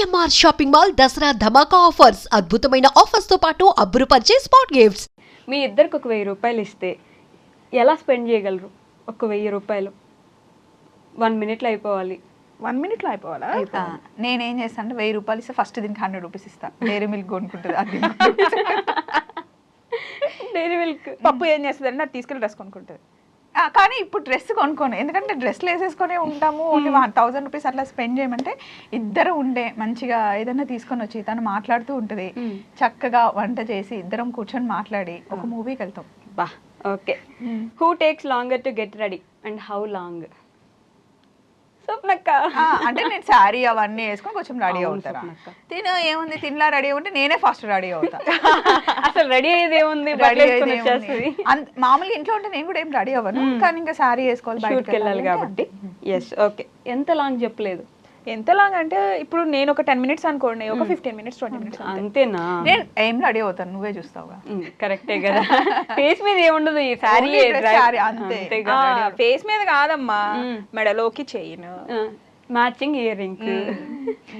CMR shopping mall Dasara ధమాకా offers అద్భుతమైన ఆఫర్స్తో పాటు అబ్బురుపరిచే స్పాట్ గిఫ్ట్స్. మీ ఇద్దరికి ఒక వెయ్యి రూపాయలు ఇస్తే ఎలా స్పెండ్ చేయగలరు? ఒక వెయ్యి రూపాయలు. వన్ మినిట్లో అయిపోవాలి. వన్ మినిట్లో అయిపోవాలా? నేనేం చేస్తాను అంటే వెయ్యి రూపాయలు ఇస్తే ఫస్ట్ దీనికి హండ్రెడ్ రూపీస్ ఇస్తా. డైరీ మిల్క్ కొనుక్కుంటుంది అది. Dairy milk. పప్పు ఏం చేస్తుంది అంటే అది తీసుకెళ్ళి డ్రెస్ కొనుక్కుంటుంది. కానీ ఇప్పుడు డ్రెస్ కొనుక్కోను ఎందుకంటే డ్రెస్లు వేసేసుకొని ఉంటాము ఓన్లీ వన్ థౌసండ్ రూపీస్ అట్లా స్పెండ్ చేయమంటే ఇద్దరు ఉండే మంచిగా ఏదైనా తీసుకొని వచ్చి తను మాట్లాడుతూ ఉంటుంది. చక్కగా వంట చేసి ఇద్దరం కూర్చొని మాట్లాడి ఒక మూవీకి వెళ్తాం. బా okay. Who takes longer to get ready and how long స్వప్నక్క. అంటే నేను శారీ అవన్నీ వేసుకొని కొంచెం రెడీ అవుతారా. తిను ఏముంది? తినలా రెడీ ఉంటే నేనే ఫస్ట్ రెడీ అవుతా. అసలు రెడీ అయ్యేది ఏముంది? రెడీ వచ్చేస్తుంది. మామూలుగా ఇంట్లో ఉంటే నేను కూడా ఏం రెడీ అవ్వను. కానీ ఇంకా శారీ వేసుకోవాలి బయటకు వెళ్ళాలి కాబట్టి. ఎస్ ఓకే ఎంత లాంగ్ చెప్పలేదు. ఎంత లాంగ్ అంటే ఇప్పుడు నేను ఒక టెన్ మినిట్స్ అనుకోండి ఒక ఫిఫ్టీన్ మినిట్స్ ట్వంటీ మినిట్స్ అంతేనా? నేను ఏం రెడీ అవుతాను నువ్వే చూస్తావుగా. కరెక్టే కదా. ఫేస్ మీద ఏముండదు ఈ శారీ అంతే. ఫేస్ మీద కాదమ్మా మెడలోకి చెయ్యను మ్యాచింగ్ ఇయర్ రింగ్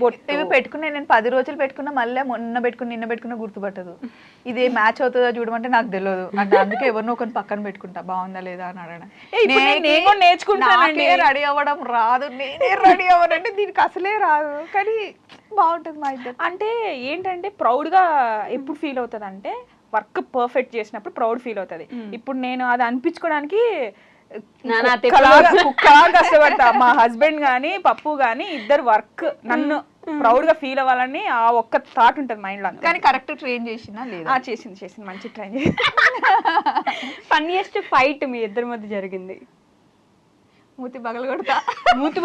బొట్టు. ఇవి పెట్టుకునే నేను పది రోజులు పెట్టుకున్నా మళ్ళీ మొన్న పెట్టుకుని నిన్న పెట్టుకున్నా గుర్తుపట్టదు. ఇది మ్యాచ్ అవుతుందో చూడమంటే నాకు తెలియదు అంటే అందుకే ఎవరినో ఒకరిని పక్కన పెట్టుకుంటా బాగుందా లేదా అని అడగడం. నేర్చుకుంటానండి. రెడీ అవ్వడం రాదు. నేనే రెడీ అవ్వనంటే దీనికి అసలే రాదు. కానీ బాగుంటుంది మా ఇద్దరు. అంటే ఏంటంటే ప్రౌడ్గా ఎప్పుడు ఫీల్ అవుతుంది అంటే వర్క్ పర్ఫెక్ట్ చేసినప్పుడు ప్రౌడ్ ఫీల్ అవుతుంది. ఇప్పుడు నేను అది అనిపించుకోవడానికి కష్టపడతా మా హస్బెండ్ గానీ పప్పు గానీ ఇద్దరు వర్క్. నన్ను ప్రౌడ్గా ఫీల్ అవ్వాలని ఆ ఒక్క థాట్ ఉంటుంది మైండ్లో కానీ కరెక్ట్ ట్రైన్ చేసినా లేదా? చేసింది చేసింది. మంచి ట్రై చేసి ఫన్నీయెస్ట్ ఫైట్ మీ ఇద్దరి మధ్య జరిగింది. మూతి పగల కొడతా మూతి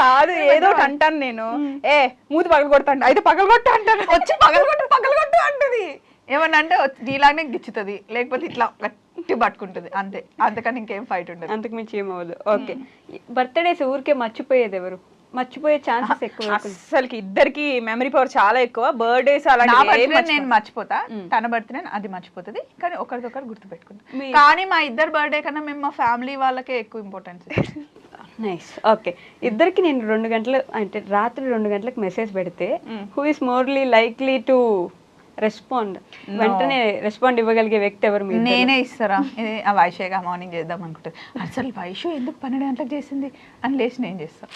కాదు ఏదో అంటాను నేను. ఏ మూతి పగల కొడతాను అయితే పగల కొట్ట అంటాను. వచ్చి పగలగొట్టు పగలగొట్టు అంటది. ఏమన్నా అంటే నీలాగానే గిచ్చుతుంది. లేకపోతే ఇట్లా పట్టుకుంటుంది అంతే. అంతకని ఇంకేం ఫైట్ ఉండదు. అంతకు మించి ఏమవ్వదు ఓకే. బర్త్డేస్ ఊరికే మర్చిపోయేది ఎవరు? మర్చిపోయే ఛాన్సెస్ ఎక్కువ అసలుకి ఇద్దరికి మెమరీ పవర్ చాలా ఎక్కువ. బర్త్డేస్ బర్త్డే నేను మర్చిపోతా. తన బర్త్డే అది మర్చిపోతుంది. కానీ ఒకరికొకరు గుర్తు పెట్టుకుంటాం కానీ మా ఇద్దరు బర్త్డే కన్నా మేము మా ఫ్యామిలీ వాళ్ళకే ఎక్కువ ఇంపార్టెన్స్ నైస్ ఓకే. ఇద్దరికి నేను రెండు గంటలు అంటే రాత్రి రెండు గంటలకు మెసేజ్ పెడితే who is morely likely to respond వెంటనే రెస్పాండ్ ఇవ్వగలిగే వ్యక్తి ఎవరు మీరు నేనే ఇస్తారా? ఇది ఆ వైషేగా మార్నింగ్ చేద్దాం అనుకుంటుంది. అసలు వైషు ఎందుకు పన్నెండు గంటలకు చేసింది? అని లేచి నేను చేస్తాను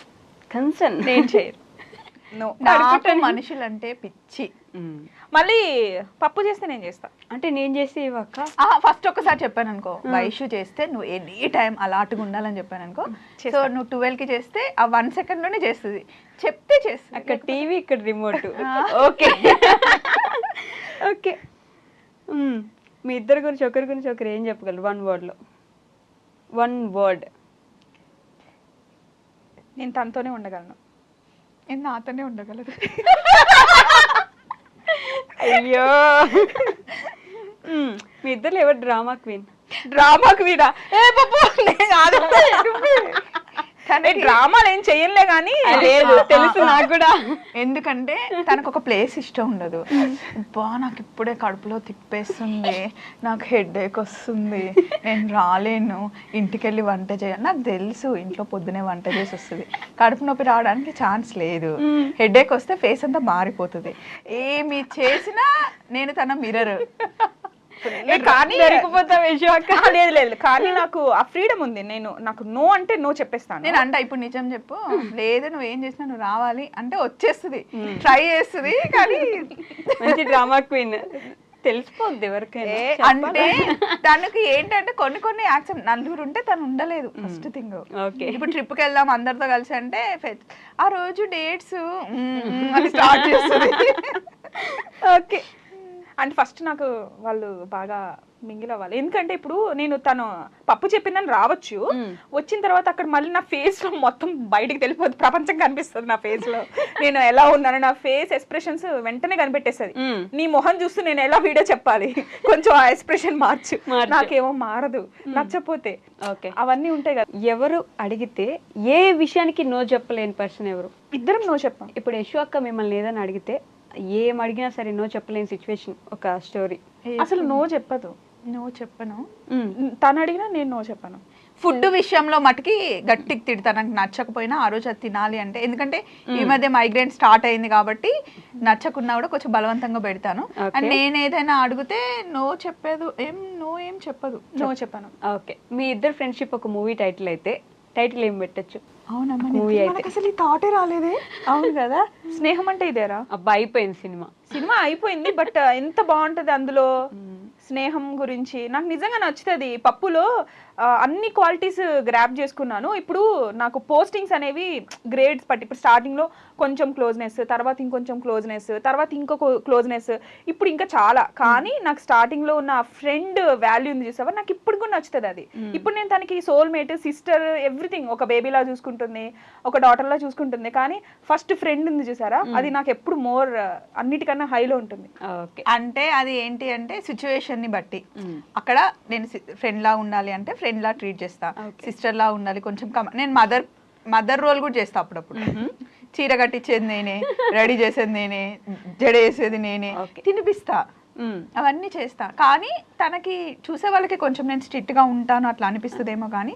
కన్సర్న్. నేను చేయరు. నాకు మనుషులంటే పిచ్చి. మళ్ళీ పప్పు చేస్తే నేను చేస్తా. అంటే నేను చేసి ఇవ్వక ఫస్ట్ ఒక్కసారి చెప్పాను అనుకో వైషు చేస్తే నువ్వు ఎనీ టైం అలాటుగా ఉండాలని చెప్పాను అనుకో సో నువ్వు ట్వెల్వ్కి చేస్తే ఆ వన్ సెకండ్లోనే చేస్తుంది. చెప్తే చేస్తుంది. అక్కడ టీవీ ఇక్కడ రిమోట్ ఓకే. ఓకే. మీ ఇద్దరి గురించి ఒకరి గురించి ఒకరు ఏం చెప్పగలరు? వన్ వర్డ్లో వన్ వర్డ్ నేను తనతోనే ఉండగలను. నేను నాతోనే ఉండగలదు అయ్యో. మీ ఇద్దరు ఎవరు డ్రామా క్వీన్? డ్రామాకు వీడా ఏ పప్పు నేను డ్రామాలు ఏం చెయ్యలే కానీ లేదు తెలుసు నాకు కూడా. ఎందుకంటే తనకు ఒక ప్లేస్ ఇష్టం ఉండదు. బా నాకు ఇప్పుడే కడుపులో తిప్పేస్తుంది నాకు హెడ్ ఏక్ వస్తుంది నేను రాలేను ఇంటికి వెళ్ళి వంట చేయాలి నాకు తెలుసు ఇంట్లో పొద్దునే వంట చేసి వస్తుంది. కడుపు నొప్పి రావడానికి ఛాన్స్ లేదు. హెడ్ ఏక్ వస్తే ఫేస్ అంతా మారిపోతుంది. ఏమి చేసినా నేను తన మిర్రర్. కానీ లేదు లేదు. కానీ నాకు ఆ ఫ్రీడమ్ ఉంది. నేను నాకు నో అంటే నో చెప్పేస్తాను. నేను అంట ఇప్పుడు నిజం చెప్పు. లేదు నువ్వు ఏం చేసినా నువ్వు రావాలి అంటే వచ్చేస్తుంది. ట్రై చేస్తుంది కానీ మంచి డ్రామా క్వీన్. తెలిసిపోద్ది ఎవరికైనా. అంటే తనకి ఏంటంటే కొన్ని కొన్ని యాక్సెప్ట్ నలుగురు ఉంటే తను ఉండలేదు ఫస్ట్ థింగ్ ఓకే ఇప్పుడు ట్రిప్కి వెళ్దాం అందరితో కలిసి అంటే ఆ రోజు డేట్స్ అని స్టార్ట్ చేస్తుంది. ఓకే అంటే ఫస్ట్ నాకు వాళ్ళు బాగా మింగిల్ అవ్వాలి. ఎందుకంటే ఇప్పుడు నేను తను పప్పు చెప్పిందని రావచ్చు. వచ్చిన తర్వాత అక్కడ మళ్ళీ నా ఫేస్లో మొత్తం బయటికి తెలిపోద్ది ప్రపంచం కనిపిస్తుంది నా ఫేస్లో. నేను ఎలా ఉన్నాను నా ఫేస్ ఎక్స్ప్రెషన్స్ వెంటనే కనిపెట్టేస్తుంది. నీ మొహం చూస్తూ నేను ఎలా వీడియో చెప్పాలి? కొంచెం ఆ ఎక్స్ప్రెషన్ మార్చు. నాకేమో మారదు. నచ్చపోతే. ఓకే. అవన్నీ ఉంటాయి కదా. ఎవరు అడిగితే ఏ విషయానికి నో చెప్పలేని పర్సన్ ఎవరు? ఇద్దరం నో చెప్పాం. ఇప్పుడు యశు అక్క మిమ్మల్ని ఏదైనా అడిగితే ఏం అడిగినా సరే నో చెప్పలేని సిచ్యువేషన్ ఒక స్టోరీ అసలు నో చెప్పదు. నువ్వు చెప్పను. తను అడిగినా నేను నో చెప్పాను. ఫుడ్ విషయంలో మటుకి గట్టికి తిడతా. నాకు నచ్చకపోయినా ఆ రోజు అది తినాలి అంటే. ఎందుకంటే ఈ మధ్య మైగ్రేన్ స్టార్ట్ అయింది కాబట్టి నచ్చకున్నా కూడా కొంచెం బలవంతంగా పెడతాను. అండ్ నేను ఏదైనా అడిగితే నో చెప్పేది. ఏం నో ఏం చెప్పదు. నో చెప్పాను. ఓకే. మీ ఇద్దరు ఫ్రెండ్షిప్ ఒక మూవీ టైటిల్ అయితే టైటిల్ ఏం పెట్టచ్చు? అవునమ్మా అసలు ఈ థాటే రాలేదే? అవును కదా? స్నేహం అంటే ఇదేరా? అబ్బా అయిపోయింది సినిమా. సినిమా అయిపోయింది బట్ ఎంత బాగుంటది అందులో? స్నేహం గురించి. నాకు నిజంగా నచ్చుతుంది. పప్పులో అన్ని క్వాలిటీస్ గ్రాప్ చేసుకున్నాను. ఇప్పుడు నాకు పోస్టింగ్స్ అనేవి గ్రేడ్స్ బట్టి ఇప్పుడు స్టార్టింగ్లో కొంచెం క్లోజ్నెస్ తర్వాత ఇంకొంచెం క్లోజ్నెస్ తర్వాత ఇంకొక క్లోజ్నెస్ ఇప్పుడు ఇంకా చాలా. కానీ నాకు స్టార్టింగ్లో ఉన్న ఫ్రెండ్ వాల్యూ ఉంది చూసావా? నాకు ఇప్పుడు కూడా నచ్చుతుంది అది. ఇప్పుడు నేను తనకి సోల్ మేట్ సిస్టర్ ఎవ్రీథింగ్ ఒక బేబీలా చూసుకుంటుంది ఒక డాటర్ లా చూసుకుంటుంది. కానీ ఫస్ట్ ఫ్రెండ్ ఉంది చూసారా? అది నాకు ఎప్పుడు మోర్ అన్నిటికన్నా హైలో ఉంటుంది. ఓకే. అంటే అది ఏంటి అంటే సిచ్యువేషన్ని బట్టి. అక్కడ నేను ఫ్రెండ్ లా ఉండాలి అంటే ఫ్రెండ్ లా ట్రీట్ చేస్తా. Okay. సిస్టర్ లా ఉండాలి కొంచెం నేను మదర్ మదర్ రోల్ కూడా చేస్తా అప్పుడప్పుడు. చీర కట్టించేది నేనే రెడీ చేసేది నేనే జడ వేసేది నేనే. తినిపిస్తా. అవన్నీ చేస్తా. కానీ తనకి చూసే వాళ్ళకి కొంచెం నేను స్ట్రిక్ట్గా ఉంటాను అట్లా అనిపిస్తుందేమో కానీ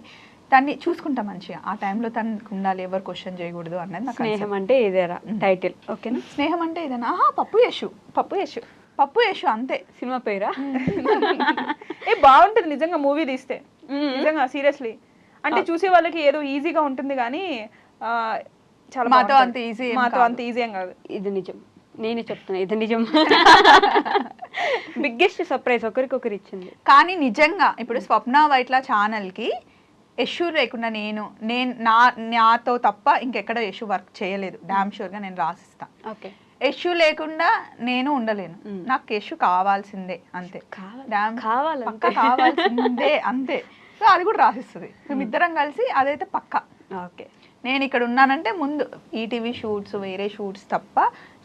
దాన్ని చూసుకుంటా మంచిగా. ఆ టైంలో తనకు ఉండాలి ఎవరు క్వశ్చన్ చేయకూడదు అన్నది నాకు స్నేహం అంటే ఇదేరా టైటిల్. ఓకేనా? స్నేహం అంటే ఇదేనా? ఆహా పప్పు యశు. పప్పు యశు. పప్పు యశు అంతే. సినిమా పేరా? ఏ బాగుంటుంది నిజంగా మూవీ తీస్తే. నిజంగా సీరియస్లీ. అంటే చూసే వాళ్ళకి ఏదో ఈజీగా ఉంటుంది కానీ చాలా మాతో. అంత ఏం మాతో. అంత ఈజీ ఏం కాదు. ఇది నిజం. నేనే చెప్తున్నా ఇది నిజం. బిగ్గెస్ట్ సర్ప్రైజ్ ఒకరికొకరు ఇచ్చింది. కానీ నిజంగా ఇప్పుడు స్వప్న వైట్ల ఛానల్కి యశు లేకుండా నేను నేను నా నాతో తప్ప ఇంకెక్కడ యశు వర్క్ చేయలేదు. డామ్ షూర్గా నేను రాసిస్తా. ఓకే. యశు లేకుండా నేను ఉండలేను. నాకు యశు కావాల్సిందే అంతే. కావాలంతే. పక్క కావాల్సిందే అంతే. సో అది కూడా రాసిస్తుంది. మేమిద్దరం కలిసి అదైతే పక్క. ఓకే. నేను ఇక్కడ ఉన్నానంటే ముందు ఈటీవీ షూట్స్ వేరే షూట్స్ తప్ప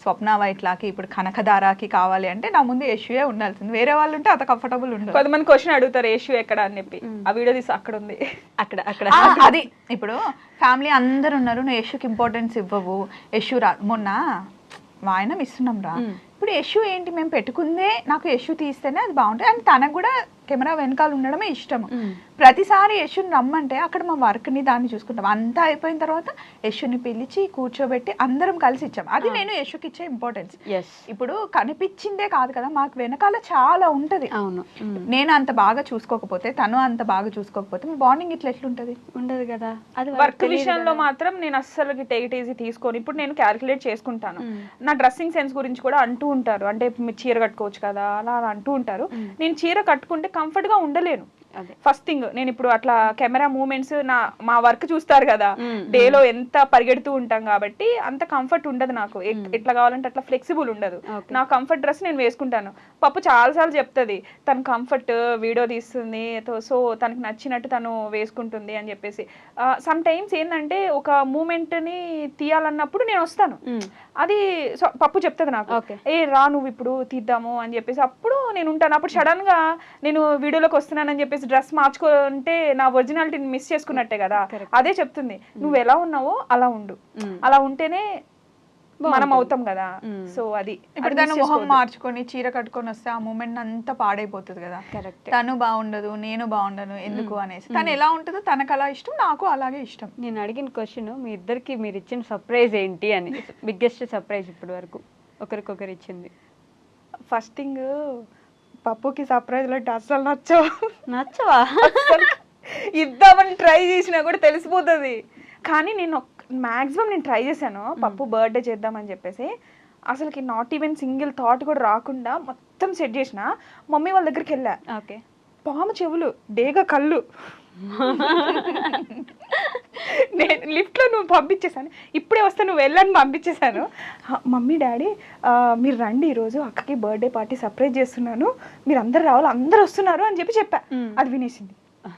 స్వప్న వైట్లాకి ఇప్పుడు కనకదారాకి కావాలి అంటే నా ముందు యశువే ఉండాల్సింది. వేరే వాళ్ళు ఉంటే అంత కంఫర్టబుల్ ఉండదు కొంతమంది క్వశ్చన్ అడుగుతారు ఏషు ఎక్కడ అని చెప్పి. ఆ వీడియో తీసి అక్కడ ఉంది. అక్కడ అక్కడ. అది. ఇప్పుడు ఫ్యామిలీ అందరు ఉన్నారు నువ్వు యశుకి ఇంపార్టెన్స్ ఇవ్వవు. యశు రా మొన్న వాయనం ఇస్తున్నాం రా. ఇప్పుడు యశు ఏంటి మేము పెట్టుకుందే నాకు యశు తీస్తేనే అది బాగుంటుంది. అండ్ తనకు కూడా కెమెరా వెనకాల ఉండడమే ఇష్టం ప్రతిసారి యశుని రమ్మంటే అక్కడ మా వర్క్ని దాన్ని చూసుకుంటాం. అంతా అయిపోయిన తర్వాత యశుని పిలిచి కూర్చోబెట్టి అందరం కలిసి ఇచ్చాం. అది నేను యశుకి ఇచ్చే ఇంపార్టెన్స్ ఇప్పుడు కనిపించిందే కాదు కదా మాకు వెనకాల చాలా ఉంటది. అవును. నేను అంత బాగా చూసుకోకపోతే తను అంత బాగా చూసుకోకపోతే మీ బాండింగ్ ఇట్లా ఎట్లుంటది? ఉండదు కదా. అది వర్క్ విషయంలో. మాత్రం నేను అస్సలు టేక్ ఈజీ తీసుకొని. ఇప్పుడు నేను క్యాలిక్యులేట్ చేసుకుంటాను. నా డ్రెస్సింగ్ సెన్స్ గురించి కూడా అంటూ ఉంటారు. అంటే మీరు చీర కట్టుకోవచ్చు కదా అలా అలా అంటూ ఉంటారు. నేను చీర కట్టుకుంటే కంఫర్ట్గా ఉండలేను. ఫస్ట్ థింగ్ నేను ఇప్పుడు అట్లా కెమెరా మూమెంట్స్ నా మా వర్క్ చూస్తారు కదా. డేలో ఎంత పరిగెడుతూ ఉంటాం కాబట్టి అంత కంఫర్ట్ ఉండదు నాకు. ఎట్- ఎట్లా కావాలంటే అట్లా ఫ్లెక్సిబుల్ ఉండదు. నా కంఫర్ట్ డ్రెస్ నేను వేసుకుంటాను. పప్పు చాలాసార్లు చెప్తుంది తన కంఫర్ట్ వీడియో తీస్తుంది సో తనకి నచ్చినట్టు తను వేసుకుంటుంది అని చెప్పేసి. సమ్ టైమ్స్ ఏంటంటే ఒక మూమెంట్ని తీయాలన్నప్పుడు నేను వస్తాను. అది పప్పు చెప్తుంది నాకు. ఏ రా నువ్వు ఇప్పుడు తీద్దాము అని చెప్పేసి అప్పుడు నేను ఉంటాను. అప్పుడు సడన్గా నేను వీడియోలోకి వస్తున్నానని చెప్పేసి డ్రెస్ మార్చుకుంటే నా ఒరిజినాలిటీని మిస్ చేసుకున్నట్టే కదా. అదే చెప్తుంది. నువ్వు ఎలా ఉన్నావో అలా ఉండు. అలా ఉంటేనే మనం. అవుతాం కదా. సో అది. ఇప్పుడు తను మొహం. మార్చుకొని చీర కట్టుకొని వస్తే ఆ మూమెంట్ అంతా పాడైపోతుంది కదా. Correct. తను బాగుండదు నేను బాగుండను ఎందుకు అనేసి. తను ఎలా ఉంటుందో తనకు అలా ఇష్టం నాకు అలాగే ఇష్టం. నేను అడిగిన క్వశ్చన్ మీ ఇద్దరికి మీరు ఇచ్చిన సర్ప్రైజ్ ఏంటి అని. బిగ్గెస్ట్ సర్ప్రైజ్ ఇప్పటి వరకు ఒకరికొకరు ఇచ్చింది. ఫస్ట్ థింగ్ పప్పుకి సర్ప్రైజ్లో అస్సలు నచ్చవు. నచ్చవా? ఇద్దామని ట్రై చేసినా కూడా తెలిసిపోతుంది. కానీ నేను మాక్సిమం నేను ట్రై చేశాను. పప్పు బర్త్డే చేద్దామని చెప్పేసి. అసలుకి నాట్ ఈవెన్ సింగిల్ థాట్ కూడా రాకుండా మొత్తం సెట్ చేసిన. మమ్మీ వాళ్ళ దగ్గరికి వెళ్ళా. ఓకే. పాము చెవులు డేగా కళ్ళు. నేను లిఫ్ట్లో నువ్వు పంపించేశాను. ఇప్పుడే వస్తే నువ్వు వెళ్ళని పంపించేశాను. "హ, మమ్మీ డాడీ మీరు రండి ఈరోజు. అక్కకి బర్త్డే పార్టీ సర్ప్రైజ్ చేస్తున్నాను. మీరు అందరు రావాలి అందరు వస్తున్నారు అని చెప్పి చెప్పా. అది వినేసింది.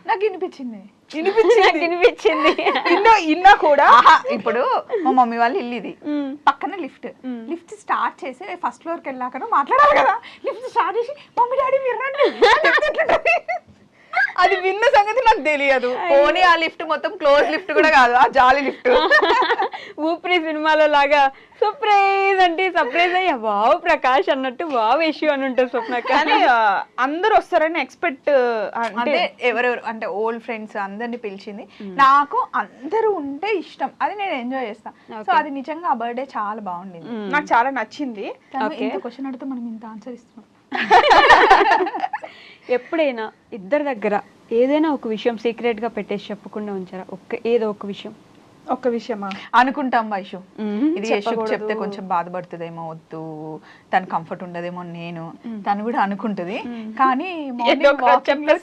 నాకు వినిపించింది. వినిపించింది. వినిపించింది. ఇన్నా ఇన్నా కూడా ఇప్పుడు మా మమ్మీ వాళ్ళ ఇల్లు ఇది. పక్కన లిఫ్ట్. లిఫ్ట్ స్టార్ట్ చేసి ఫస్ట్ ఫ్లోర్కి వెళ్ళాక మాట్లాడాలి కదా. లిఫ్ట్ స్టార్ట్ చేసి మమ్మీ డాడీ మీరు రండి? అది విన్న సంగతి నాకు తెలియదు. పోనీ ఆ లిఫ్ట్ మొత్తం క్లోజ్ లిఫ్ట్ కూడా కాదు ఆ జాలి లిఫ్ట్. ఊపిరి సినిమాలో లాగా సర్ప్రైజ్ అంటే సర్ప్రైజ్ అయ్యా వావ్ ప్రకాష్ అన్నట్టు వావ్ ఇష్యూ అని ఉంటుంది స్వప్న కానీ అందరూ వస్తారని ఎక్స్పెక్ట్ అంటే ఎవరెవరు అంటే ఓల్డ్ ఫ్రెండ్స్ అందరిని పిలిచింది. నాకు అందరూ ఉంటే ఇష్టం. అది నేను ఎంజాయ్ చేస్తాను సో అది నిజంగా ఆ బర్త్డే చాలా బాగుండింది. నాకు చాలా నచ్చింది. ఇంత క్వశ్చన్ అడిగితే మనం ఇంత ఆన్సర్ ఇస్తున్నాం. ఎప్పుడైనా ఇద్దరి దగ్గర ఏదైనా ఒక విషయం సీక్రెట్గా పెట్టేసి చెప్పకుండా ఉంచారా? ఒక్క ఏదో ఒక విషయం. ఒక్క విషయమా? అనుకుంటాం వైషు. ఇది యశుకు చెప్తే కొంచెం బాధపడుతుందేమో వద్దు. తన కంఫర్ట్ ఉండదేమో నేను. తను కూడా అనుకుంటది. కానీ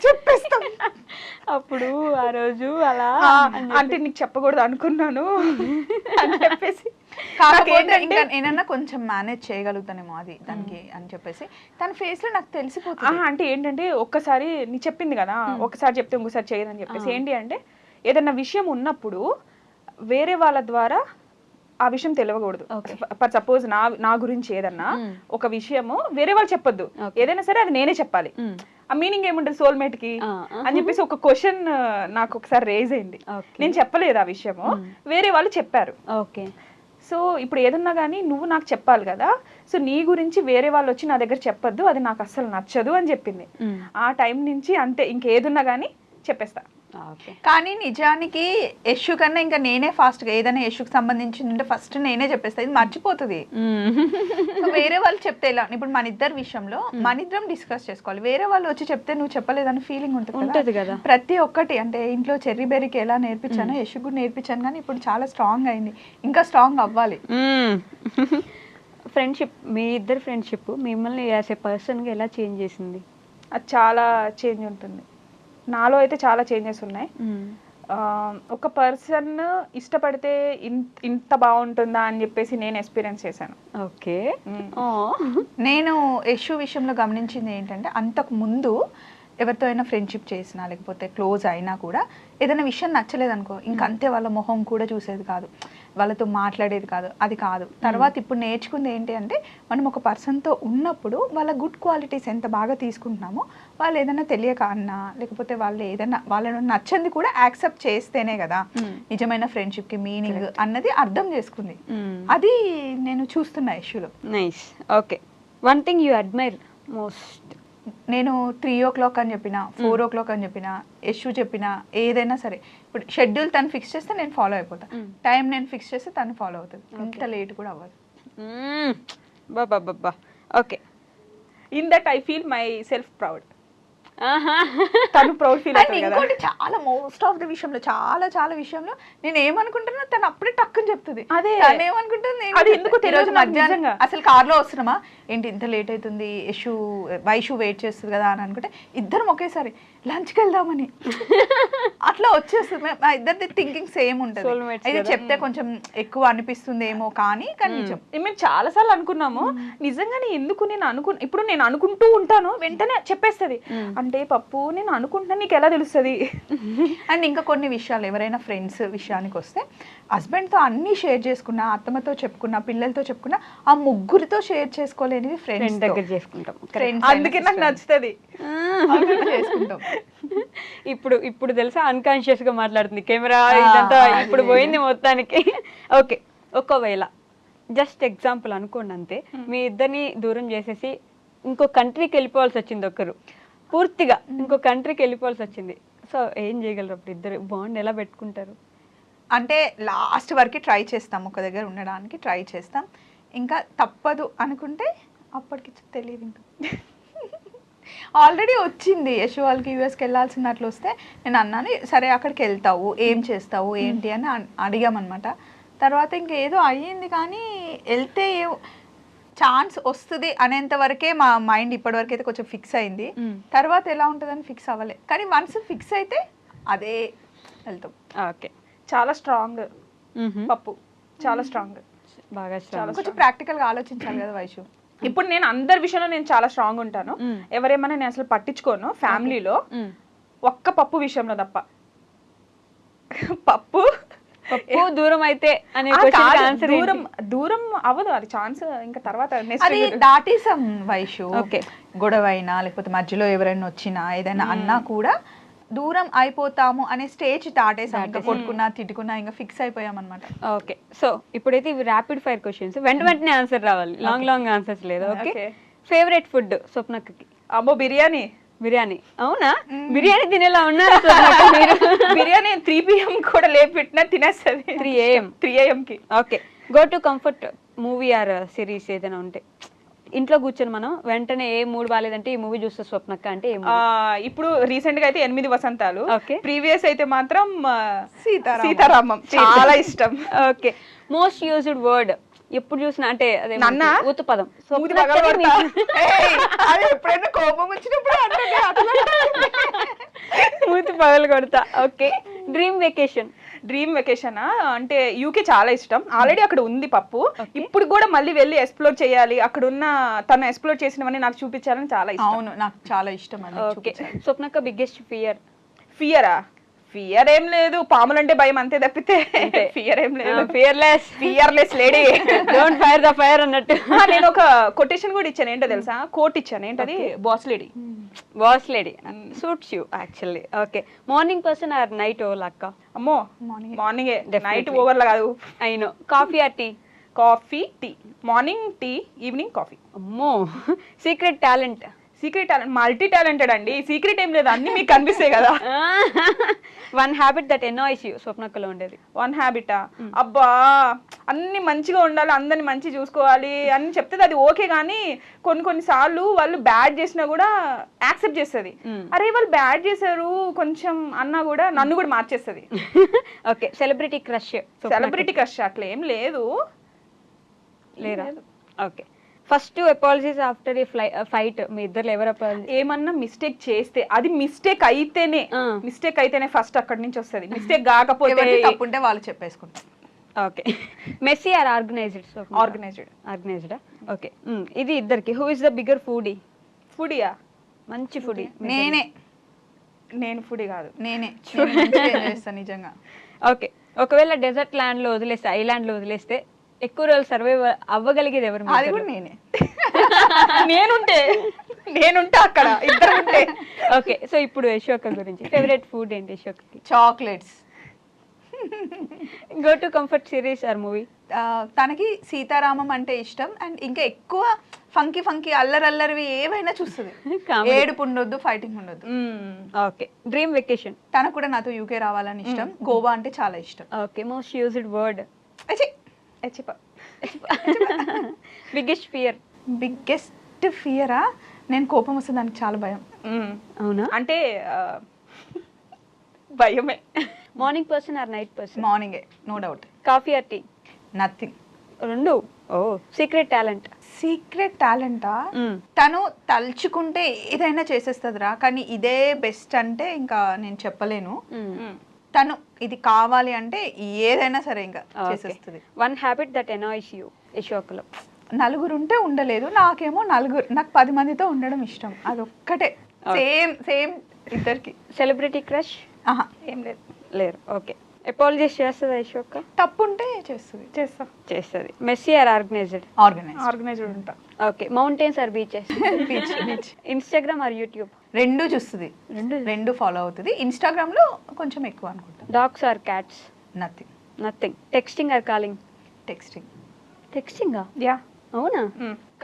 చెప్పేస్తాం. అప్పుడు ఆ రోజు అలా అంటే నీకు చెప్పకూడదు అనుకున్నాను అని చెప్పేసి కాకపోతే నాకేంటంటే- ఇంకా నేనన్నా కొంచెం మేనేజ్ చేయగలుగుతానేమో అది దానికి అని చెప్పేసి. తన ఫేస్లో నాకు తెలిసిపోతుంది. అంటే ఏంటంటే ఒక్కసారి నీ చెప్పింది కదా ఒకసారి చెప్తే ఇంకోసారి చేయదని చెప్పేసి. ఏంటి అంటే ఏదైనా విషయం ఉన్నప్పుడు వేరే వాళ్ళ ద్వారా ఆ విషయం తెలియకూడదు. ఫర్ సపోజ్ నా నా గురించి ఏదన్నా ఒక విషయము వేరే వాళ్ళు చెప్పొద్దు. ఏదైనా సరే అది నేనే చెప్పాలి. ఆ మీనింగ్ ఏముంటుంది సోల్మేట్కి? అని చెప్పేసి ఒక క్వశ్చన్ నాకు ఒకసారి రేజ్ అయింది. నేను చెప్పలేదు ఆ విషయము. వేరే వాళ్ళు చెప్పారు. ఓకే. సో ఇప్పుడు ఏదన్నా కానీ నువ్వు నాకు చెప్పాలి కదా సో నీ గురించి వేరే వాళ్ళు వచ్చి నా దగ్గర చెప్పొద్దు అది నాకు అస్సలు నచ్చదు అని చెప్పింది. ఆ టైం నుంచి అంతే ఇంకేదున్నా కానీ చెప్పేస్తా కానీ నిజానికి యశు కన్నా ఇంకా నేనే ఫాస్ట్గా ఏదైనా యశుకి సంబంధించింది ఉంటే ఫస్ట్ నేనే చెప్పేస్తా ఇది మర్చిపోతుంది. వేరే వాళ్ళు చెప్తే ఎలా? ఇప్పుడు మన ఇద్దరి విషయంలో మన ఇద్దరం డిస్కస్ చేసుకోవాలి. వేరే వాళ్ళు వచ్చి చెప్తే నువ్వు చెప్పలేదని ఫీలింగ్ ఉంటది ఉంటుంది కదా. ప్రతి ఒక్కటి అంటే ఇంట్లో చెర్రీ బెర్రీకి ఎలా నేర్పించానో యశు కూడా నేర్పించాను కానీ ఇప్పుడు చాలా స్ట్రాంగ్ అయింది. ఇంకా స్ట్రాంగ్ అవ్వాలి. ఫ్రెండ్షిప్ మీ ఇద్దరు ఫ్రెండ్షిప్ మిమ్మల్ని యాజ్ ఏ పర్సన్గా ఎలా చేంజ్ చేసింది? అది చాలా చేంజ్ ఉంటుంది. నాలో అయితే చాలా చేంజెస్ ఉన్నాయి. ఆ, ఒక పర్సన్ ఇష్టపడితే ఇంత ఇంత బాగుంటుందా అని చెప్పేసి నేను ఎక్స్పీరియన్స్ చేశాను. ఓకే. నేను యశు విషయంలో గమనించింది ఏంటంటే అంతకు ముందు ఎవరితో అయినా ఫ్రెండ్షిప్ చేసినా లేకపోతే క్లోజ్ అయినా కూడా ఏదైనా విషయం నచ్చలేదు అనుకో ఇంకా అంతే వాళ్ళ మొహం కూడా చూసేది కాదు. వాళ్ళతో మాట్లాడేది కాదు అది కాదు. తర్వాత ఇప్పుడు నేర్చుకుంది ఏంటి అంటే మనం ఒక పర్సన్తో ఉన్నప్పుడు వాళ్ళ గుడ్ క్వాలిటీస్ ఎంత బాగా తీసుకుంటున్నామో వాళ్ళు ఏదైనా తెలియక అన్నా లేకపోతే వాళ్ళు ఏదైనా వాళ్ళను నచ్చంది కూడా యాక్సెప్ట్ చేస్తేనే కదా. నిజమైన ఫ్రెండ్షిప్కి మీనింగ్ అన్నది అర్థం చేసుకుంది. అది నేను చూస్తున్నా ఇష్యూలో. Nice. Okay. One thing you admire most. నేను త్రీ ఓ క్లాక్ అని చెప్పిన ఫోర్ ఓ క్లాక్ అని చెప్పిన యశు చెప్పిన ఏదైనా సరే ఇప్పుడు షెడ్యూల్ తను ఫిక్స్ చేస్తే నేను ఫాలో అయిపోతా. టైం నేను ఫిక్స్ చేస్తే తను ఫాలో అవుతుంది. ఇంత లేట్ కూడా అవ్వదు. బాబా బాబా okay in that I feel myself proud తను ప్రౌడ్ ఫీల్ ఇంకోటి చాలా మోస్ట్ ఆఫ్ ద విషయంలో చాలా చాలా విషయంలో నేను ఏమనుకుంటున్నా తను అప్పుడే టక్కుని చెప్తుంది. అదే. తను ఏమనుకుంటుంది? అది. ఎందుకో తెలియదు మధ్యాహ్నం. అసలు కార్లో వస్తున్నామా? ఏంటి ఇంత లేట్ అవుతుంది? యశు వైషు వెయిట్ చేస్తుంది కదా అని అనుకుంటే ఇద్దరం ఒకేసారి లంచ్కి వెళ్దామని. అట్లా వచ్చేస్తుంది. మే- ఇద్దరిది థింకింగ్ సేమ్ ఉంటుంది. కదా. చెప్తే కొంచెం ఎక్కువ అనిపిస్తుంది ఏమో కానీ కానీ నిజం. మేము చాలా సార్లు అనుకున్నాము. నిజంగానే ఎందుకు నేను అనుకు ఇప్పుడు నేను అనుకుంటూ ఉంటాను వెంటనే చెప్పేస్తుంది. అంటే పప్పు నేను అనుకుంటున్నా నీకు ఎలా తెలుస్తుంది? అండ్ ఇంకా కొన్ని విషయాలు ఎవరైనా ఫ్రెండ్స్ విషయానికి వస్తే హస్బెండ్తో అన్ని షేర్ చేసుకున్నా అత్తమ్మతో చెప్పుకున్నా పిల్లలతో చెప్పుకున్నా ఆ ముగ్గురితో షేర్ చేసుకోలేనివి ఫ్రెండ్ ఫ్రెండ్స్ దగ్గర చేసుకుంటాం అందుకే నాకు నచ్చుతుంది. చేసుకుంటాం. ఇప్పుడు ఇప్పుడు తెలుసా? అన్కాన్షియస్గా మాట్లాడుతుంది. కెమెరా ఇదంతా. ఇప్పుడు పోయింది మొత్తానికి. ఓకే ఒకవేళ జస్ట్ ఎగ్జాంపుల్ అనుకోండి అంతే. మీ ఇద్దరిని దూరం చేసేసి ఇంకో కంట్రీకి వెళ్ళిపోవాల్సి వచ్చింది ఒకరు. పూర్తిగా ఇంకో కంట్రీకి వెళ్ళిపోవాల్సి వచ్చింది. సో ఏం చేయగలరు అప్పుడు ఇద్దరు? బాండ్ ఎలా పెట్టుకుంటారు? అంటే లాస్ట్ వరకు ట్రై చేస్తాం. ఒక దగ్గర ఉండడానికి ట్రై చేస్తాం. ఇంకా తప్పదు అనుకుంటే అప్పటికి తెలియదు ఇంకా. ఆల్రెడీ వచ్చింది. యశు వాళ్ళకి యూఎస్కి వెళ్ళాల్సిన అట్లా వస్తే నేను అన్నాను సరే అక్కడికి వెళ్తావు ఏం చేస్తావు ఏంటి అని అన్- అడిగామన్నమాట. తర్వాత ఇంకేదో అయ్యింది కానీ వెళ్తే ఛాన్స్ వస్తుంది అనేంత వరకే మా మైండ్ ఇప్పటివరకు అయితే కొంచెం ఫిక్స్ అయింది. తర్వాత ఎలా ఉంటుందని ఫిక్స్ అవ్వలే. కానీ వన్స్ ఫిక్స్ అయితే అదే వెళ్తాం. ఓకే. చాలా స్ట్రాంగ్ పప్పు. చాలా స్ట్రాంగ్. బాగా. కొంచెం ప్రాక్టికల్గా ఆలోచించాలి కదా వైషు. ఇప్పుడు నేను అందరి విషయంలో నేను చాలా స్ట్రాంగ్ ఉంటాను. మ్మ్. ఎవరేమన్నా నేను అసలు పట్టించుకోను ఫ్యామిలీలో. ఒక్క పప్పు విషయంలో తప్ప. పప్పు? పప్పు దూరం అయితే అనే ఆన్సర్ దూరం దూరం అవ్వదు. అది ఛాన్స్ ఇంకా తర్వాత అది. దాటేసాం వైషు. Okay. గొడవ అయినా లేకపోతే మధ్యలో ఎవరైనా వచ్చినా ఏదైనా అన్నా కూడా దూరం అయిపోతాము అనే స్టేజ్ దాటేసాం. ఇంకా కొట్టుకున్నా తిట్టుకున్నా ఇంకా ఫిక్స్ అయిపోయాం అనమాట ఓకే సో ఇప్పుడైతే ఇవి ర్యాపిడ్ ఫైర్ క్వశ్చన్స్ వెంట వెంటనే ఆన్సర్ రావాలి. లాంగ్ లాంగ్ ఆన్సర్స్ లేదు. ఓకే. ఫేవరెట్ ఫుడ్ స్వప్నక్కకి? అమ్మో బిర్యానీ. బిర్యానీ. అవునా? బిర్యానీ తినేలా ఉన్నారు బిర్యానీ త్రీ పిఎం కూడా లేపెట్టినా తినేస్తుంది. 3 AM. త్రీ కి. Okay go to comfort movie or series ఏదైనా ఉంటే. ఇంట్లో కూర్చొని మనం వెంటనే ఏ మూడు బాగాలేదంటే ఈ మూవీ చూస్తే స్వప్నక్క అంటే ఇప్పుడు రీసెంట్గా అయితే ఎనిమిది వసంతాలు. ప్రీవియస్ అయితే మాత్రం సీతారామం. సీతారామం. చాలా ఇష్టం. ఓకే. మోస్ట్ యూజ్డ్ వర్డ్ ఎప్పుడు చూసినా అంటే అదే నన్నా? ఊతు పదం ఎప్పుడైనా కోపం వచ్చినప్పుడు మూతి పగలు కొడతా. Okay. Dream vacation dream vacation అంటే యూకే చాలా ఇష్టం. ఆల్రెడీ అక్కడ ఉంది పప్పు. ఇప్పుడు కూడా మళ్ళీ వెళ్ళి ఎక్స్ప్లోర్ చేయాలి. అక్కడ ఉన్న తను ఎక్స్ప్లోర్ చేసినవన్నీ నాకు చూపించాలని చాలా ఇష్టం. అవును నాకు చాలా ఇష్టం ఓకే స్వప్నక్క బిగ్గెస్ట్ ఫియర్ ఫియరా ఫియర్ ఏం లేదు. పాములంటే భయం అంతే తప్పితే ఫియర్ ఏం లేదు. Fearless fearless lady don't fire the fire అన్నట్టు. నేను ఒక కొటేషన్ కూడా ఇచ్చాను. ఏంటో తెలుసా? కోట్ ఇచ్చాను. ఏంటది? Boss lady boss lady suits you actually okay morning person or night owl అక్క? అమ్మో. మార్నింగే Definitely. నైట్ ఓవర్ కాదు. అయినో coffee or tea coffee tea morning tea evening coffee అమ్మో. Secret talent secret talent multi talented అండి. Secret ఏం లేదు. అన్ని మీకు కనిపిస్తాయి కదా. One habit that annoys you స్వప్నక్కలో ఉండేది. వన్ హ్యాబిటా అబ్బా! అన్ని మంచిగా ఉండాలి అందరిని మంచి చూసుకోవాలి అని చెప్తే అది ఓకే కానీ కొన్ని కొన్ని సార్లు వాళ్ళు బ్యాడ్ చేసినా కూడా యాక్సెప్ట్ చేస్తుంది. అరే వాళ్ళు బ్యాడ్ చేశారు కొంచెం అన్నా కూడా నన్ను కూడా మార్చేస్తుంది. Okay celebrity crush celebrity crush అట్లా ఏం లేదు? లేరా okay. First apologies after a fight మీ ఇద్దరు ఎవరు ఏమన్నా మిస్టేక్ చేస్తే అది మిస్టేక్ అయితేనే. మిస్టేక్ అయితేనే ఫస్ట్ అక్కడి నుంచి వస్తుంది. మిస్టేక్ కాకపోతే తప్పుంటే వాళ్ళు చెప్పేసుకుంటారు. Okay. Messy or organized? Organized. ఆర్గనైజ్డా? Okay. ఇది ఇద్దరికి. Who is the bigger foodie ఫుడియా? మంచి ఫుడీ. నేనే. నేను ఫుడి కాదు. నేనే. చేస్తాను నిజంగా. ఓకే. ఒకవేళ డెజర్ట్ ల్యాండ్లో వదిలేస్తే ఐలాండ్లో వదిలేస్తే ఎక్కువ రోజులు సర్వైవ్ అవ్వగలిగేది ఎవరు అది? కూడా నేనే. నేనుంటే? నేనుంటే అక్కడ ఇద్దరు ఉంటే ఓకే సో ఇప్పుడు యశోక గురించి. ఫేవరెట్ ఫుడ్ ఏంటి యశోకకి? Chocolates go to comfort series or movie తనకి సీతారామం అంటే ఇష్టం అండ్ ఇంకా ఎక్కువ ఫంకీ ఫంకీ అల్లరి అల్లరివి ఏవైనా చూస్తుంది. ఏడుపు ఉండొద్దు ఫైటింగ్ ఉండొద్దు. ఓకే డ్రీమ్ వెకేషన్ తనకు కూడా నాతో యూకే రావాలని ఇష్టం. గోవా అంటే చాలా ఇష్టం. Okay most used word biggest fear biggest ఫియరా నేను కోపం వస్తే దానికి చాలా భయం. అవునా? అంటే భయమే. Morning person or night person మార్నింగే no doubt coffee or tea nothing రెండు. ఓ సీక్రెట్ టాలెంట్ సీక్రెట్ టాలెంటా తను తలుచుకుంటే ఏదైనా చేసేస్తుందిరా. కానీ ఇదే బెస్ట్ అంటే ఇంకా నేను చెప్పలేను. తను ఇది కావాలి అంటే ఏదైనా సరే ఇంకా చేసేస్తుంది. One habit that annoys you యశోకలో? నలుగురు ఉంటే ఉండలేదు నాకేమో నలుగురు నాకు పది మందితో ఉండడం ఇష్టం. అది ఒక్కటే సేమ్ సేమ్ ఇద్దరికి. సెలబ్రిటీ క్రష్ ఆహా. ఏం లేదు. లేరు. ఓకే. అపాలజీస్ చేస్తుందా యశోక తప్పు ఉంటే చేస్తుంది. చేస్తా. చేస్తుంది. Messy or organized? Organize organized ఉంటా. Okay mountains or beaches? Beach beach Instagram or YouTube రెండు చూస్తుంది. రెండు? రెండు ఫాలో అవుతుంది. ఇన్స్టాగ్రామ్లో కొంచెం ఎక్కువ అనుకుంటా. Dogs or cats nothing nothing texting or calling texting టెక్స్టింగా yeah అవునా?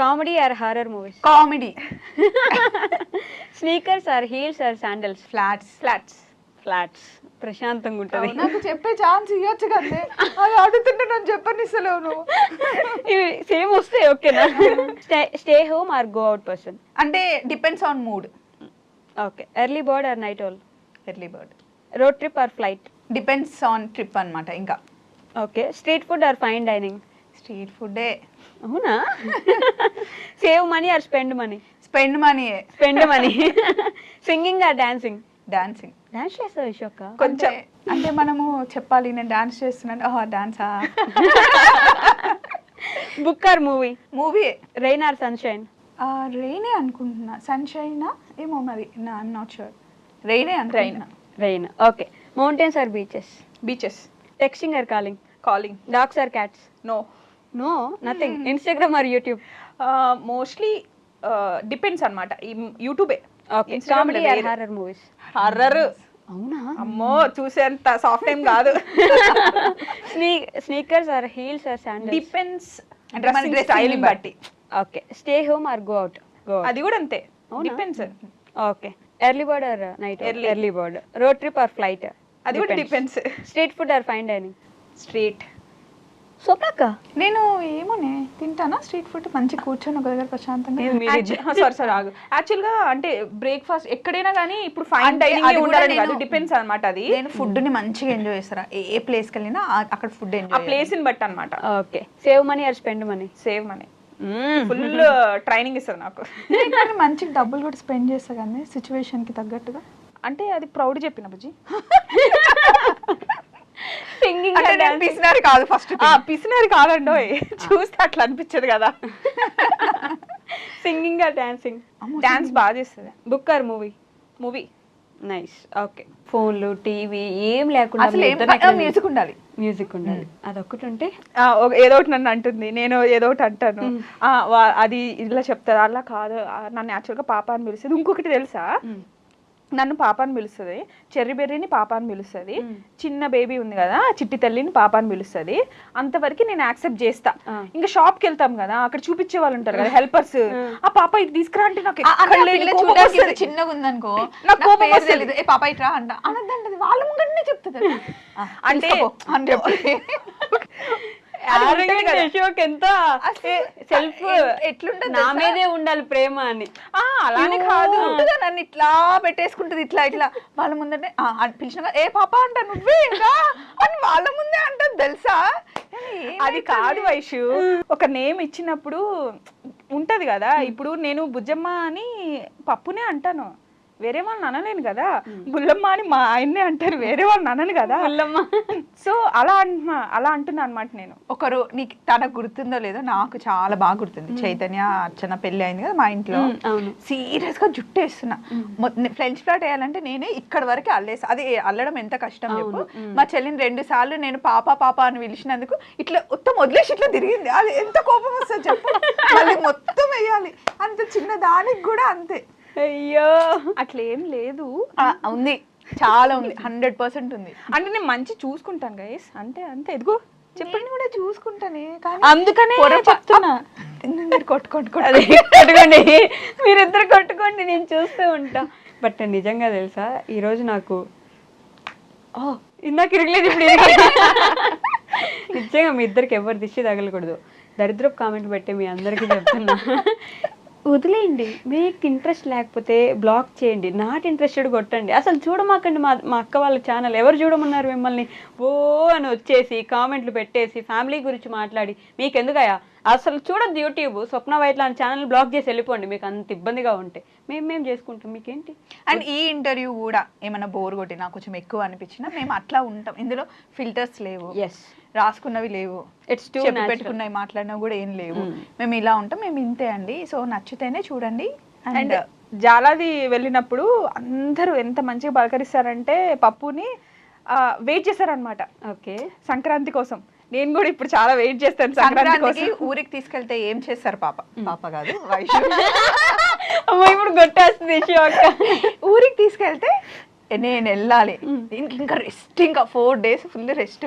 Comedy or horror movies comedy sneakers or heels or sandals flats flats flats ప్రశాంతంగా ఉంటుంది. నాకు చెప్పే ఛాన్స్ ఇవ్వచ్చు కదే. అది అడుగుతుంటే నన్ను చెప్పనిస్తలేవు నువ్వు. సేమ్ వస్తాయి ఓకేనా stay stay home or go out person? అంటే depends on mood. Okay. Early bird or night all early bird. Road trip or flight? Depends on trip అన్నమాట ఇంకా. Okay. Street food or fine dining? Street ఫుడ్డే. అవునా? Save money or spend money? Spend money spend money. Singing or dancing? Dancing dance చేస్తావు యశోక కొంచెం. అంటే మనము చెప్పాలి నేను డాన్స్ చేస్తున్నాను. ఓహో డాన్సా book or movie movie rain or sunshine రెయినే అనుకుంటున్నా. సన్షైనా ఏమో మరి. నా ఐమ్ నాట్ షూర్ రెయినే అనుకుంటున్నా. Rain okay mountains or beaches beaches texting or calling calling dogs or cats no no nothing Instagram or YouTube mostly depends అనమాట యూట్యూబే okay comedy or horror movies horror. అవునా? అమ్మో చూసేంత సాఫ్ట్ ఏం కాదు. స్నీ sneakers or heels or sandals. Depends అంటే style బట్టి. Okay. Stay home or go out go అది కూడా అంతే? Depends okay. Early bird or night. Early bird road trip or flight అది కూడా depends street food or fine dining street స్వప్నక్క? నేను ఏమోనే తింటానా? Street food మంచి కూర్చొని ఒక దగ్గర ప్రశాంతంగా సారీ సారీ ఆగు. యాక్చువల్గా అంటే బ్రేక్ఫాస్ట్ ఎక్కడైనా కానీ ఇప్పుడు ఫైన్ డైనింగ్ ఉండాలని కాదు. డిపెండ్స్ అన్నమాట అది. నేను ఫుడ్ని మంచిగా ఎంజాయ్ చేస్తారా? ఏ ప్లేస్కి వెళ్ళినా ఆ- అక్కడ ఫుడ్ ఆ ఎంజాయ్ ప్లేస్ని బట్టి అనమాట okay. Save money or spend money save money full training ఇస్తుంది నాకు. కానీ మంచిగా డబ్బులు కూడా స్పెండ్ చేస్తా కానీ సిచ్యువేషన్కి తగ్గట్టుగా? అంటే అది ప్రౌడ్ చెప్పిన బుజ్జి. సింగింగ్ అంటే నేను పిసినారి కాదు ఫస్ట్ పిసినారి కాదండో చూస్తే అట్లా అనిపించదు కదా. సింగింగ్ డాన్సింగ్ డాన్స్ బాగా చేస్తుంది. Book or movie movie nice okay ఫోన్లు టీవీ ఏం లేకుండా మ్యూజిక్ ఉండాలి? మ్యూజిక్ ఉండాలి. అదొక్కటి ఉంటే ఏదో ఒకటి నన్ను అంటుంది. నేను ఏదో ఒకటి అంటాను. ఆ, వా- అది ఇలా చెప్తారు. అలా కాదు. నన్ను యాక్చువల్గా పాప అని పిలుస్తుంది ఇంకొకటి తెలుసా? నన్ను పాప అని పిలుస్తుంది. చెర్రీ బెర్రీని పాప అని పిలుస్తుంది చిన్న బేబీ ఉంది కదా చిట్టి తల్లిని పాప అని పిలుస్తుంది. అంతవరకు నేను యాక్సెప్ట్ చేస్తా. ఇంకా షాప్కి వెళ్తాం కదా అక్కడ చూపించే వాళ్ళు ఉంటారు కదా హెల్పర్స్ ఆ పాప ఇది తీసుకురా అంటే నాకు చిన్నగా ఉందనుకో నాకు కోపం వస్తది. ఏ పాప ఇట్రా అంట. అనద్దంటది వాళ్ళ ముంగటనే చెప్తుంది. అంటే- ఎంత సెల్ఫ్ ఎట్లుంటది నా? మీదే ఉండాలి ప్రేమ అని. ఆ, అలానే కాదు. నన్ను ఇట్లా పెట్టేసుకుంటది ఇట్లా ఇట్లా. వాళ్ళ అని పిలిచిన ఏ పాప అంట నువ్వే ఇంకా? అని వాళ్ళ ముందే అంటది తెలుసా? అది కాదు వైషు. ఒక నేమ్ ఇచ్చినప్పుడు ఉంటది కదా. ఇప్పుడు నేను బుజ్జమ్మ అని పప్పునే అంటాను. వేరే వాళ్ళని అనలేను కదా. బుల్లమ్మ అని మా ఆయన్నే అంటారు వేరే వాళ్ళని అనను కదా. సో అలా అంటున్నా అలా అంటున్నా అనమాట నేను. ఒకరు నీకు తనకు గుర్తుందో లేదో నాకు చాలా బాగా గుర్తుంది. చైతన్య అర్చన పెళ్ళి అయింది కదా మా ఇంట్లో. సీరియస్గా జుట్టు వేస్తున్నా ఫ్రెంచ్ ఫ్లాట్ వేయాలంటే నేనే ఇక్కడ వరకు అల్లేసి అది అల్లడం ఎంత కష్టం చెప్పు. మా చెల్లిని రెండు సార్లు నేను పాప పాప అని పిలిచినందుకు ఇట్లా మొత్తం వదిలేసి ఇట్లా తిరిగింది. అది ఎంత కోపం వస్తుంది చెప్పు. మళ్ళీ మొత్తం వేయాలి అంత చిన్న దానికి కూడా అంతే. అయ్యో. అట్లా ఏం లేదు. ఉంది. చాలా ఉంది. హండ్రెడ్ పర్సెంట్ ఉంది. అంటే నేను మంచి చూసుకుంటాను గైస్ అంటే అంతే. ఎదుగు చెప్పండి కూడా చూసుకుంటానే కానీ అందుకనే చెప్తున్నా. మీరు కొట్టుకోండి కొట్టుకోండి. మీరిద్దరు కొట్టుకోండి నేను చూస్తూ ఉంటా. బట్ నిజంగా తెలుసా ఈరోజు నాకు ఓ. ఇందాక ఇరగలేదు ఇప్పుడు. నిజంగా మీ ఇద్దరికి ఎవరు దిష్టి తగలకూడదు. దరిద్రపు కామెంట్ పెట్టే మీ అందరికీ చెప్తున్నా. వదిలేయండి. మీకు ఇంట్రెస్ట్ లేకపోతే బ్లాక్ చేయండి. నాట్ ఇంట్రెస్టెడ్ కొట్టండి. అసలు చూడమాకండి మా మా అక్క వాళ్ళ ఛానల్ ఎవరు చూడమన్నారు మిమ్మల్ని? ఓ అని వచ్చేసి కామెంట్లు పెట్టేసి ఫ్యామిలీ గురించి మాట్లాడి మీకు ఎందుకయ్యా అసలు చూడద్దు యూట్యూబ్. స్వప్న వైట్ లాంటి ఛానల్ బ్లాక్ చేసి వెళ్ళిపోండి. మీకు అంత ఇబ్బందిగా ఉంటే. మేము మేము చేసుకుంటాం. మీకేంటి? అండ్ ఈ ఇంటర్వ్యూ కూడా ఏమైనా బోర్ కొట్టినా కొంచెం ఎక్కువ అనిపించినా మేము అట్లా ఉంటాం. ఇందులో ఫిల్టర్స్ లేవు. ఎస్ రాసుకున్నవి లేవు. ఇట్స్ టూ చెప్పి పెట్టుకున్నవి మాట్లాడినా కూడా ఏం లేవు. మేము ఇలా ఉంటాం మేము ఇంతే అండి. సో నచ్చితేనే చూడండి. అండ్ జాలాది వెళ్ళినప్పుడు అందరూ ఎంత మంచిగా పలకరిస్తారంటే పప్పుని వెయిట్ చేశారనమాట ఓకే సంక్రాంతి కోసం. నేను కూడా ఇప్పుడు చాలా వెయిట్ చేస్తాను సంక్రాంతి కోసం. ఊరికి తీసుకెళ్తే ఏం చేస్తారు పాప? పాప కాదు అమ్మ ఇప్పుడు అక్క ఊరికి తీసుకెళ్తే నేను వెళ్ళాలి. ఇంక- ఇంకా రెస్ట్ ఇంకా ఫోర్ డేస్ ఫుల్ రెస్ట్